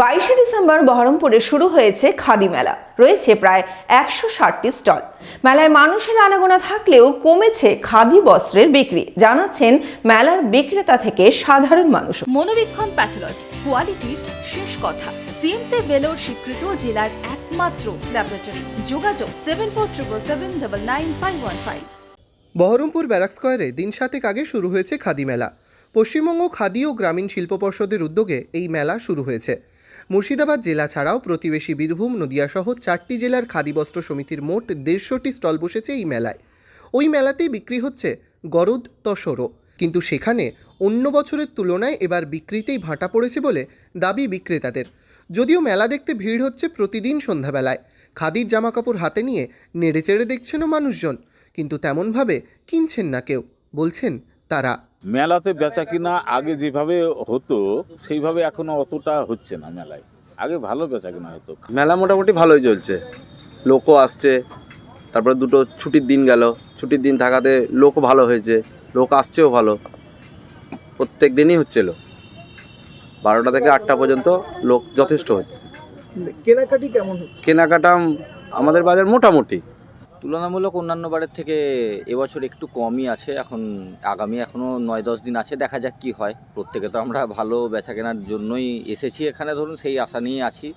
বাইশে ডিসেম্বর বহরমপুরে শুরু হয়েছে খাদি মেলা। রয়েছে প্রায় একশো ষাটটি স্টল। মেলায় মানুষের আনাগোনা থাকলেও কমেছে খাদি বস্ত্রের বিক্রি। জানাচ্ছেন মেলার বিক্রেতা থেকে সাধারণ মানুষ। মনোবীক্ষণ প্যাথোলজি কোয়ালিটির শেষ কথা। সিএমসি ভেলোর স্বীকৃত জেলার একমাত্র ল্যাবরেটরি। যোগাযোগ seven four triple seven double nine five one five Berhampore barrack স্কোয়ারে দিন সাতেক আগে শুরু হয়েছে খাদি মেলা। পশ্চিমবঙ্গ খাদি ও গ্রামীণ শিল্প পর্ষদের উদ্যোগে এই মেলা শুরু হয়েছে। মুর্শিদাবাদ জেলা ছাড়াও প্রতিবেশী বীরভূম, নদিয়াসহ চারটি জেলার খাদি বস্ত্র সমিতির মোট দেড়শোটি স্টল বসেছে এই মেলায়। ওই মেলাতেই বিক্রি হচ্ছে গরদ তসরও কিন্তু সেখানে অন্য বছরের তুলনায় এবার বিক্রিতেই ভাটা পড়েছে বলে দাবি বিক্রেতাদের। যদিও মেলা দেখতে ভিড় হচ্ছে প্রতিদিন সন্ধ্যাবেলায়। খাদির জামাকাপড় হাতে নিয়ে নেড়েচেড়ে দেখছেনও মানুষজন। কিন্তু তেমনভাবে কিনছেন না কেউ, বলছেন তারা। মেলাতে বেচা কিনা আগে যেভাবে হতো সেইভাবে এখনও অতটা হচ্ছে না মেলায়। আগে ভালো বেচা কিনা হতো। মেলা মোটামুটি ভালোই চলছে। লোকও আসছে তারপরে দুটো ছুটির দিন গেল। ছুটির দিন থাকাতে লোকও ভালো হয়েছে লোক আসছেও ভালো। প্রত্যেক দিনই হচ্ছে লোক। বারোটা থেকে আটটা পর্যন্ত লোক যথেষ্ট হচ্ছে। কেনাকাটি কেমন কেনাকাটা আমাদের বাজার মোটামুটি। তুলনামূলক অন্যান্য বারের থেকে এবছর একটু কমই আছে। এখন আগামী এখনও নয় দশ দিন আছে দেখা যাক কি হয়। প্রত্যেকে তো আমরা ভালো বেচা কেনার জন্যই এসেছি এখানে। ধরুন সেই আশা নিয়ে আছি।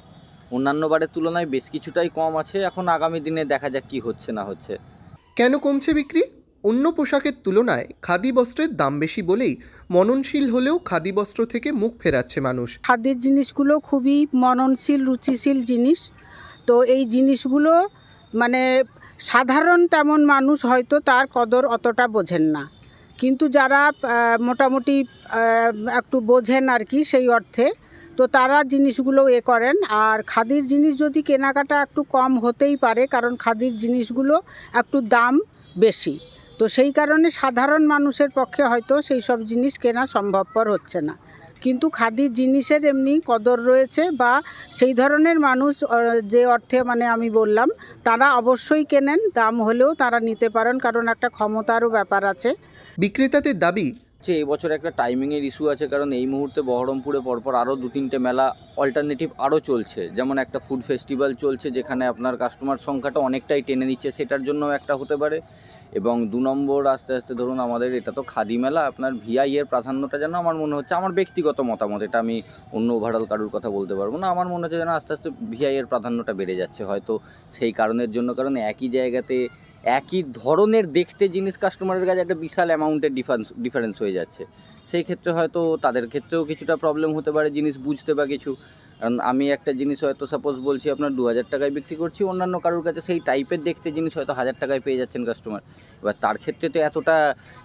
অন্যান্য বারের তুলনায় বেশ কিছুটাই কম আছে। এখন আগামী দিনে দেখা যাক কি হচ্ছে না হচ্ছে। কেন কমছে বিক্রি? অন্য পোশাকের তুলনায় খাদি বস্ত্রের দাম বেশি বলেই মননশীল হলেও খাদি বস্ত্র থেকে মুখ ফেরাচ্ছে মানুষ। খাদ্যের জিনিসগুলো খুবই মননশীল রুচিশীল জিনিস। তো এই জিনিসগুলো মানে সাধারণ তেমন মানুষ হয়তো তার কদর অতটা বোঝেন না। কিন্তু যারা মোটামুটি একটু বোঝেন আর কি সেই অর্থে, তো তারা জিনিসগুলো এ করেন। আর খাদির জিনিস যদি কেনাকাটা একটু কম হতেই পারে, কারণ খাদির জিনিসগুলো একটু দাম বেশি। তো সেই কারণে সাধারণ মানুষের পক্ষে হয়তো সেই সব জিনিস কেনা সম্ভবপর হচ্ছে না। কিন্তু খাদির জিনিসের এমনি কদর রয়েছে বা সেই ধরনের মানুষ যে অর্থে মানে আমি বললাম তারা অবশ্যই কেনেন দাম হলেও তারা নিতে পারেন কারণ একটা ক্ষমতারও ব্যাপার আছে। বিক্রেতাদের দাবি? যে এবছর একটা টাইমিংয়ের ইস্যু আছে কারণ এই মুহূর্তে বহরমপুরে পরপর আরও দু তিনটে মেলা অল্টারনেটিভ আরও চলছে। যেমন একটা ফুড ফেস্টিভ্যাল চলছে যেখানে আপনার কাস্টমার সংখ্যাটা অনেকটাই টেনে নিচ্ছে সেটার জন্য একটা হতে পারে। এবং দু নম্বর আস্তে আস্তে ধরুন আমাদের এটা তো খাদি মেলা, আপনার ভিআই এর প্রাধান্যটা যেন আমার মনে হচ্ছে, আমার ব্যক্তিগত মতামত, এটা আমি অন্য ওভারঅল কারুর কথা বলতে পারব না, আমার মনে হচ্ছে যেন আস্তে আস্তে ভিআই এর প্রাধান্যটা বেড়ে যাচ্ছে, হয়তো সেই কারণের জন্য, কারণ একই জায়গাতে একই ধরনের দেখতে জিনিস কাস্টমারের কাছে একটা বিশাল অ্যামাউন্টের ডিফারেন্স ডিফারেন্স হয়ে যাচ্ছে। সেই ক্ষেত্রে হয়তো তাদের ক্ষেত্রেও কিছুটা প্রবলেম হতে পারে জিনিস বুঝতে বা কিছু। কারণ আমি একটা জিনিস হয়তো সাপোজ বলছি আপনার দু হাজার টাকায় বিক্রি করছি অন্যান্য কারোর কাছে সেই টাইপের দেখতে জিনিস হয়তো হাজার টাকায় পেয়ে যাচ্ছেন কাস্টমার এবার তার ক্ষেত্রে তো এতটা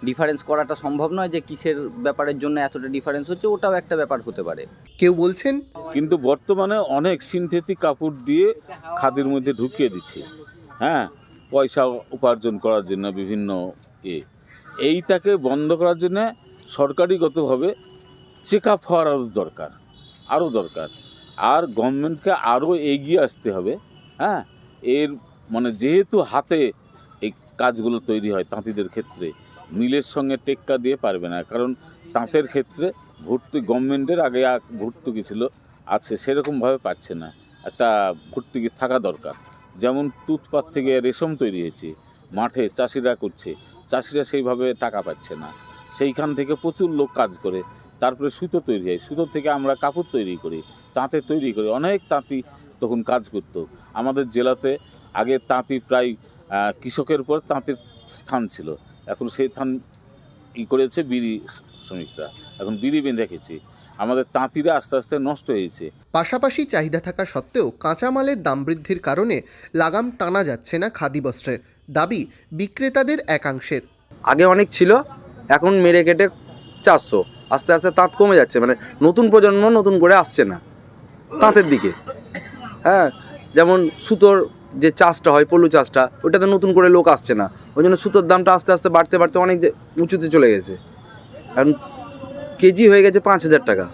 ডিফারেন্স করাটা সম্ভব নয় যে কিসের ব্যাপারের জন্য এতটা ডিফারেন্স হচ্ছে ওটাও একটা ব্যাপার হতে পারে। কেউ বলছেন? কিন্তু বর্তমানে অনেক সিনথেটিক কাপড় দিয়ে খাদির মধ্যে ঢুকিয়ে দিচ্ছে। হ্যাঁ পয়সা উপার্জন করার জন্য বিভিন্ন এ। এইটাকে বন্ধ করার জন্য সরকারিগতভাবে চেক আপ হওয়ার আরও দরকার আরও দরকার। আর গভর্নমেন্টকে আরও এগিয়ে আসতে হবে হ্যাঁ? এর মানে যেহেতু হাতে এই কাজগুলো তৈরি হয় তাঁতিদের ক্ষেত্রে, মিলের সঙ্গে টেক্কা দিয়ে পারবে না। কারণ তাঁতের ক্ষেত্রে ভর্তি গভর্নমেন্টের আগে ভর্তুকি ছিল, আছে সেরকমভাবে পাচ্ছে না। একটা ভর্তুকি থাকা দরকার। যেমন তুৎপাত থেকে রেশম তৈরি হয়েছে, মাঠে চাষিরা করছে, চাষিরা সেইভাবে টাকা পাচ্ছে না। সেইখান থেকে প্রচুর লোক কাজ করে তারপরে সুতো তৈরি হয়। সুতো থেকে আমরা কাপড় তৈরি করি তাঁতে তৈরি করি। অনেক তাঁতি তখন কাজ করতো। আমাদের জেলাতে আগে তাঁতি প্রায় কৃষকের পর তাঁতের স্থান ছিল। এখন সেই স্থান ই করেছে বিড়ি শ্রমিকরা। এখন বিড়ি বেঁধে রেখেছে। আমাদের তাঁতিরা আস্তে আস্তে নষ্ট হয়েছে। পাশাপাশি চাহিদা থাকা সত্ত্বেও কাঁচামালের দাম বৃদ্ধির কারণে লাগাম টানা যাচ্ছে না খাদি বস্ত্রের দাবি বিক্রেতাদের একাংশের। আগে অনেক ছিল এখন মেরে কেটে চারশো। আস্তে আস্তে তাঁত কমে যাচ্ছে মানে নতুন প্রজন্ম নতুন করে আসছে না, তাঁতের দিকে। হ্যাঁ যেমন সুতোর যে চাষটা হয় পলু চাষটা, ওটাতে নতুন করে লোক আসছে না। ওই জন্য সুতোর দামটা আস্তে আস্তে বাড়তে বাড়তে অনেক উঁচুতে চলে গেছে। এখন কেজি হয়ে গেছে পাঁচ হাজার টাকা।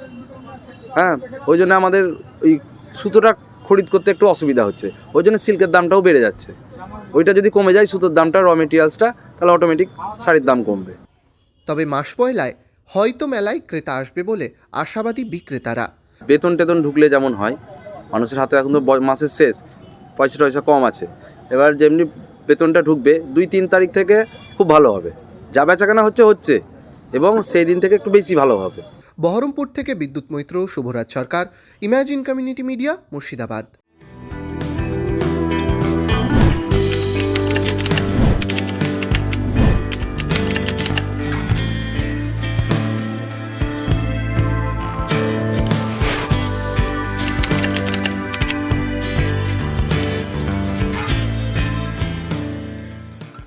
হ্যাঁ ওই জন্য আমাদের ওই সুতোটা খরিদ করতে একটু অসুবিধা হচ্ছে। ওই জন্য সিল্কের দামটাও বেড়ে যাচ্ছে। ওইটা যদি কমে যায়, সুতোর দামটা, র মেটেরিয়ালসটা, তাহলে অটোমেটিক শাড়ির দাম কমবে। মাস পয়লায় হয়তো মেলায় ক্রেতা আসবে বলে আশাবাদী বিক্রেতারা। বেতন টেতন ঢুকলে যেমন হয় মানুষের হাতে এখন তো মাসের শেষ পয়সা টয়সা কম আছে। এবার যেমনি বেতনটা ঢুকবে দুই তিন তারিখ থেকে খুব ভালো হবে। যা বেচাকেনা হচ্ছে হচ্ছে। এবং সেই দিন থেকে একটু বেশি ভালো হবে। বহরমপুর থেকে Bidyut Maitra Subhraj Sarkar imagine community media Murshidabad.